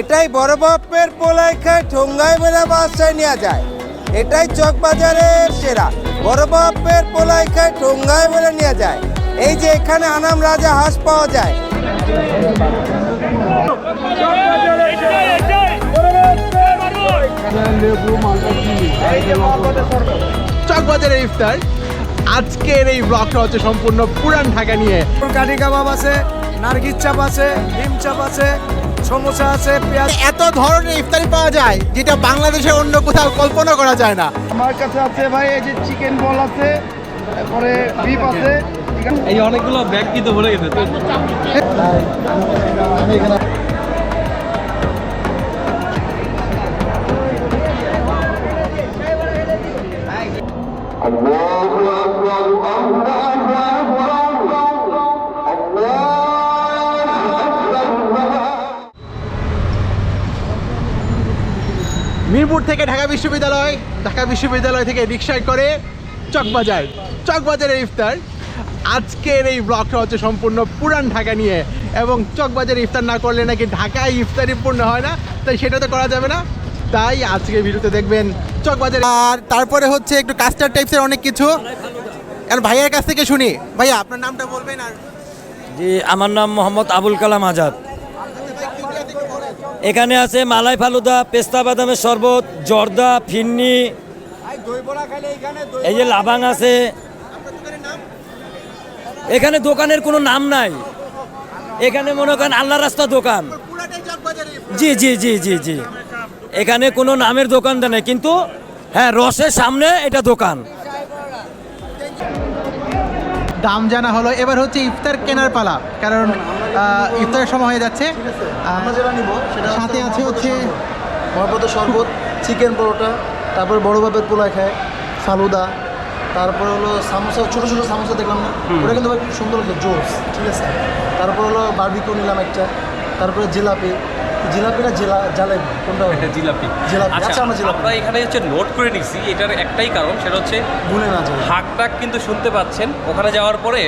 এটাই বড় বাপের পোলাই খায় ঠোঙ্গায় মেলা বাসায় নেওয়া যায়। এটাই চকবাজারের সেরা। বড় বাপের পোলাই খায় ঠোঙ্গায় মেলা নেওয়া যায়। এই যে এখানে আনাম রাজা হাঁস পাওয়া যায়। চকবাজারের ইফতার। আজকের এই ব্লগটা হচ্ছে সম্পূর্ণ পুরান ঢাকা নিয়ে। কাঠি কাবাব আছে নারগিস চাপ আছে ডিম চাপ আছে সমোসা আছে পেঁয়াজ এত ধরনের ইফতারি পাওয়া যায় যেটা বাংলাদেশে অন্য কোথাও কল্পনা করা যায় না। আমার কাছে আছে ভাই এই যে চিকেন বল আছে তারপরে বিফ আছে। এই অনেকগুলো ব্যাগ কিন্তু ভরে গেছে মিরপুর থেকে ঢাকা বিশ্ববিদ্যালয় ঢাকা বিশ্ববিদ্যালয় থেকে রিক্সায় করে চকবাজার, চকবাজারের ইফতার। আজকের এই ব্লগটা হচ্ছে সম্পূর্ণ পুরান ঢাকা নিয়ে এবং চকবাজারে ইফতার না করলে নাকি ঢাকায় ইফতারি পূর্ণ হয় না, তাই সেটা তো করা যাবে না। তাই আজকে ভিডিওতে দেখবেন চকবাজার আর তারপরে হচ্ছে একটু কাস্টার্ড টাইপসের অনেক কিছু। আর ভাইয়ের কাছ থেকে শুনি। ভাইয়া, আপনার নামটা বলবেন আর জি, আমার নাম মোহাম্মদ আবুল কালাম আজাদ। এখানে আছে মালাই ফালুদা, পেস্তা বাদামের শরবত, জর্দা, ফিন্নি। এই যে লাবাং আছে। এখানে দোকানের কোনো নাম নাই। এখানে মনে করেন আল্লাহ রাস্তা দোকান। জি জি জি জি জি। এখানে কোনো নামের দোকান নেই। কিন্তু হ্যাঁ রসের সামনে এটা দোকান। দাম জানা হলো, এবার হচ্ছে ইফতার কেনার পালা। কারণ ইফতারের সময় হয়ে যাচ্ছে। আমরা যেটা নিব সেটা সাথে আছে হচ্ছে মহাপত শরবত চিকেন পরোটা তারপরে বড় বাপের পোলায় খায় ফালুদা তারপর হলো সামোসা ছোটো ছোটো সামোসা দেখলাম না? ওটা কিন্তু ভাই খুব সুন্দর হতো জোস ঠিক আছে? তারপর হলো বারবিকিউ নিলাম একটা তারপরে জিলাপি। জিলাপি না জেলা জালেবি কোনটা? এটা জিলাপি। জিলাপি। আচ্ছা আচ্ছা, আমরা জিলাপি। আমরা এখানে হচ্ছে নোট করে নিছি এটার একটাই কারণ সেটা হচ্ছে ভুলে না যায় হাক টাক কিন্তু শুনতে পাচ্ছেন। ওখানে যাওয়ার পরে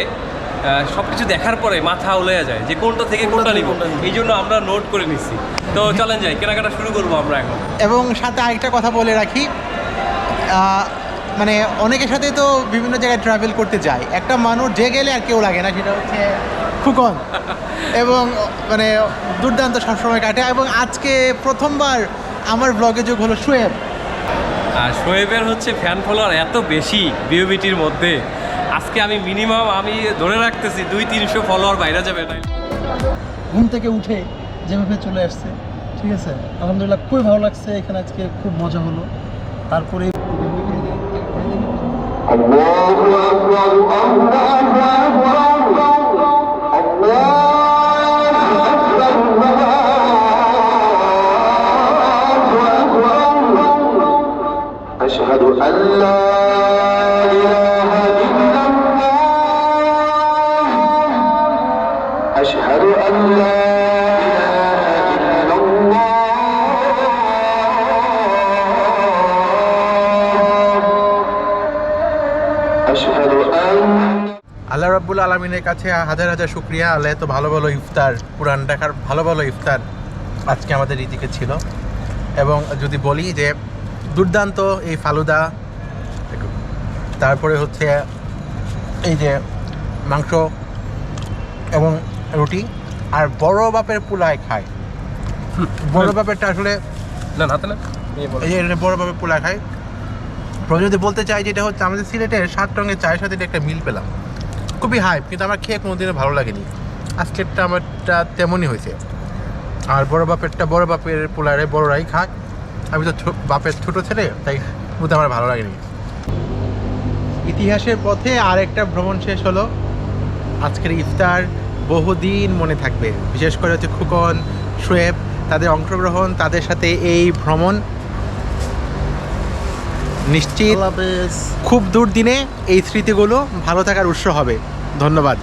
সব কিছু দেখার পরে মাথা উলে যায় যে কোনটা থেকে কোনটা নিব। এই জন্য আমরা নোট করে নিচ্ছি তো চলেন যাই কেনাকাটা শুরু করব আমরা এখন। এবং সাথে আরেকটা কথা বলে রাখি মানে অনেকের সাথে তো বিভিন্ন জায়গায় ট্রাভেল করতে যায় একটা মানুষ যে গেলে আর কেউ লাগে না সেটা হচ্ছে খুকন। এবং মানে দুর্দান্ত সবসময় কাটে। এবং আজকে প্রথমবার আমার ব্লগে যোগ হলো শোয়েব আর শোয়েবের হচ্ছে ফ্যান ফলোয়ার এত বেশি বিউবিটির মধ্যে। আজকে আমি মিনিমাম আমি ধরে রাখতেছি দুই তিনশো ফলোয়ার বাইরে যাবে না ঘুম থেকে উঠে যেভাবে চলে আসছে ঠিক আছে আলহামদুলিল্লাহ খুবই ভালো লাগছে এখানে আজকে খুব মজা হলো তারপরে أشهد أن لا রাব্বুল আলমিনের কাছে হাজার হাজার শুক্রিয়া। আল্লাহ এত ভালো ভালো ইফতার পুরান ঢাকার ভালো ভালো ইফতার আজকে আমাদের রীতিকে ছিল। এবং যদি বলি যে দুর্দান্ত এই ফালুদা তারপরে হচ্ছে এই যে মাংস এবং রুটি আর বড় বাপের পুলায় খায়। বড় বাপেরটা আসলে না না এই যে বড় বাপের পোলায় খায়। যদি বলতে চাই যেটা হচ্ছে আমাদের সিলেটের সাত রঙের চায়ের সাথে একটা মিল পেলাম। খুবই হাই কিন্তু আমার খেয়ে কোনোদিনও ভালো লাগেনি। আজকেরটা আমারটা তেমনই হয়েছে। আর বড় বাপেরটা, বড় বাপের পোলারে বড়রাই খায় আমি তো বাপের ছোটো ছেলে, তাই বুঝতে আমার ভালো লাগেনি। ইতিহাসের পথে আর একটা ভ্রমণ শেষ হলো। আজকের ইফতার বহুদিন মনে থাকবে। বিশেষ করে হচ্ছে খুকন, শোয়েব, তাদের অংশগ্রহণ, তাদের সাথে এই ভ্রমণ। নিশ্চিত খুব দূর দিনে এই স্মৃতিগুলো ভালো থাকার উৎস হবে। ধন্যবাদ।